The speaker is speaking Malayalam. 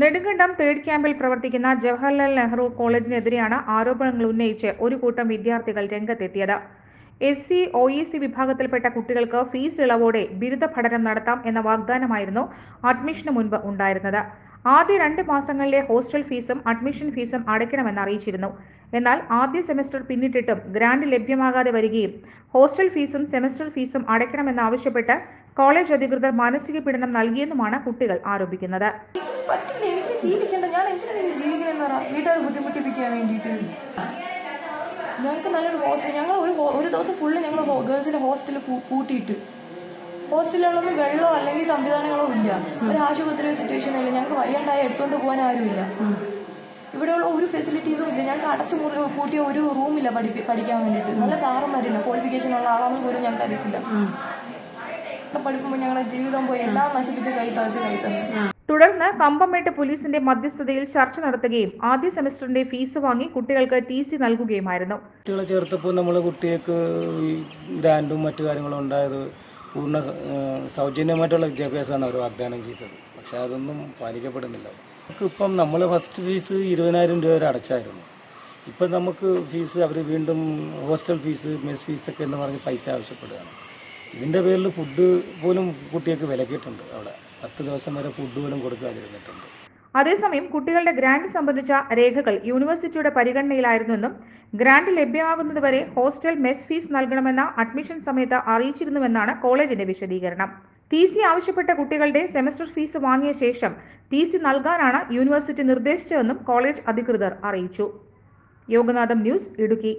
നെടുങ്കണ്ടം തേർഡ് ക്യാമ്പിൽ പ്രവർത്തിക്കുന്ന ജവഹർലാൽ നെഹ്റു കോളേജിനെതിരെയാണ് ആരോപണങ്ങൾ ഉന്നയിച്ച് ഒരു കൂട്ടം വിദ്യാർത്ഥികൾ രംഗത്തെത്തിയത്. S C O E C വിഭാഗത്തിൽപ്പെട്ട കുട്ടികൾക്ക് ഫീസ് ഇളവോടെ ബിരുദ പഠനം നടത്താം എന്ന വാഗ്ദാനമായിരുന്നു അഡ്മിഷന് മുൻപ് ഉണ്ടായിരുന്നത്. ആദ്യ രണ്ട് മാസങ്ങളിലെ ഹോസ്റ്റൽ ഫീസും അഡ്മിഷൻ ഫീസും അടയ്ക്കണമെന്ന് അറിയിച്ചിരുന്നു. എന്നാൽ ആദ്യ സെമസ്റ്റർ പിന്നിട്ടിട്ടും ഗ്രാന്റ് ലഭ്യമാകാതെ വരികയും ഹോസ്റ്റൽ ഫീസും സെമസ്റ്റർ ഫീസും അടയ്ക്കണമെന്നാവശ്യപ്പെട്ട് കോളേജ് അധികൃതർ മാനസിക പീഡനം നൽകിയെന്നുമാണ് കുട്ടികൾ ആരോപിക്കുന്നത്. പറ്റില്ല എനിക്ക് ജീവിക്കണ്ട. ഞാൻ പറ. ബുദ്ധിമുട്ടിപ്പിക്കാൻ ഞങ്ങൾക്ക് നല്ലൊരു ഹോസ്റ്റൽ. ഞങ്ങൾ ഒരു ഒരു ദിവസം ഫുള്ള് ഞങ്ങൾ ഗേൾസിന്റെ ഹോസ്റ്റലിൽ പൂട്ടിയിട്ട് ഹോസ്റ്റലുകളൊന്നും വെള്ളമോ അല്ലെങ്കിൽ സംവിധാനങ്ങളോ ഇല്ല. ഒരു ആശുപത്രി സിറ്റുവേഷൻ ഇല്ല. ഞങ്ങൾക്ക് വയ്യാണ്ടായി എടുത്തുകൊണ്ട് പോകാൻ ആരുമില്ല. ഇവിടെയുള്ള ഒരു ഫെസിലിറ്റീസും ഇല്ല. ഞങ്ങൾക്ക് അടച്ചു മുറി കൂട്ടിയ ഒരു റൂമില്ല പഠിപ്പി പഠിക്കാൻ വേണ്ടിയിട്ട്. നല്ല സാറന്മാരില്ല ക്വാളിഫിക്കേഷൻ ഉള്ള ആളാണെന്ന് പോലും ഞങ്ങൾക്ക് അറിയത്തില്ല. ഇവിടെ പഠിക്കുമ്പോൾ ഞങ്ങളുടെ ജീവിതം പോയി എല്ലാം നശിപ്പിച്ച് കൈ തളച്ച് കൈ തന്നു. തുടർന്ന് കമ്പമേട്ട് പോലീസിന്റെ മധ്യസ്ഥതയിൽ ചർച്ച നടത്തുകയും ആദ്യ സെമസ്റ്ററിന്റെ ഫീസ് വാങ്ങി കുട്ടികൾക്ക് ടി സി നൽകുകയുമായിരുന്നു. കുട്ടികളെ ചേർത്തപ്പോൾ നമ്മൾ കുട്ടികൾക്ക് ഈ ഗ്രാൻഡും മറ്റു കാര്യങ്ങളും ഉണ്ടായത് പൂർണ സൗജന്യമായിട്ടുള്ള വിദ്യാഭ്യാസമാണ് അവർ വാഗ്ദാനം ചെയ്തത്. പക്ഷേ അതൊന്നും പാലിക്കപ്പെടുന്നില്ല. നമുക്ക് ഇപ്പം നമ്മൾ ഫസ്റ്റ് ഫീസ് ഇരുപതിനായിരം രൂപ വരെ അടച്ചായിരുന്നു. ഇപ്പം നമുക്ക് ഫീസ് അവർ വീണ്ടും ഹോസ്റ്റൽ ഫീസ് മെസ് ഫീസൊക്കെ എന്ന് പറഞ്ഞ് പൈസ ആവശ്യപ്പെടുകയാണ്. ഇതിന്റെ പേരിൽ ഫുഡ് പോലും കുട്ടികൾക്ക് വിലക്കിയിട്ടുണ്ട് അവിടെ. പത്ത് ദിവസം വരെ ഫുഡ് പോലും കൊടുക്കാതിരുന്നിട്ടുണ്ട്. അതേസമയം കുട്ടികളുടെ ഗ്രാന്റ് സംബന്ധിച്ച രേഖകൾ യൂണിവേഴ്സിറ്റിയുടെ പരിഗണനയിലായിരുന്നുവെന്നും ഗ്രാന്റ് ലഭ്യമാകുന്നതുവരെ ഹോസ്റ്റൽ മെസ് ഫീസ് നൽകണമെന്ന അഡ്മിഷൻ സമയത്ത് അറിയിച്ചിരുന്നുവെന്നാണ് കോളേജിന്റെ വിശദീകരണം. ടി സി ആവശ്യപ്പെട്ട കുട്ടികളുടെ സെമസ്റ്റർ ഫീസ് വാങ്ങിയ ശേഷം ടി സി നൽകാനാണ് യൂണിവേഴ്സിറ്റി നിർദ്ദേശിച്ചതെന്നും കോളേജ് അധികൃതർ അറിയിച്ചു. യോഗനാഥം ന്യൂസ് ഇടുക്കി.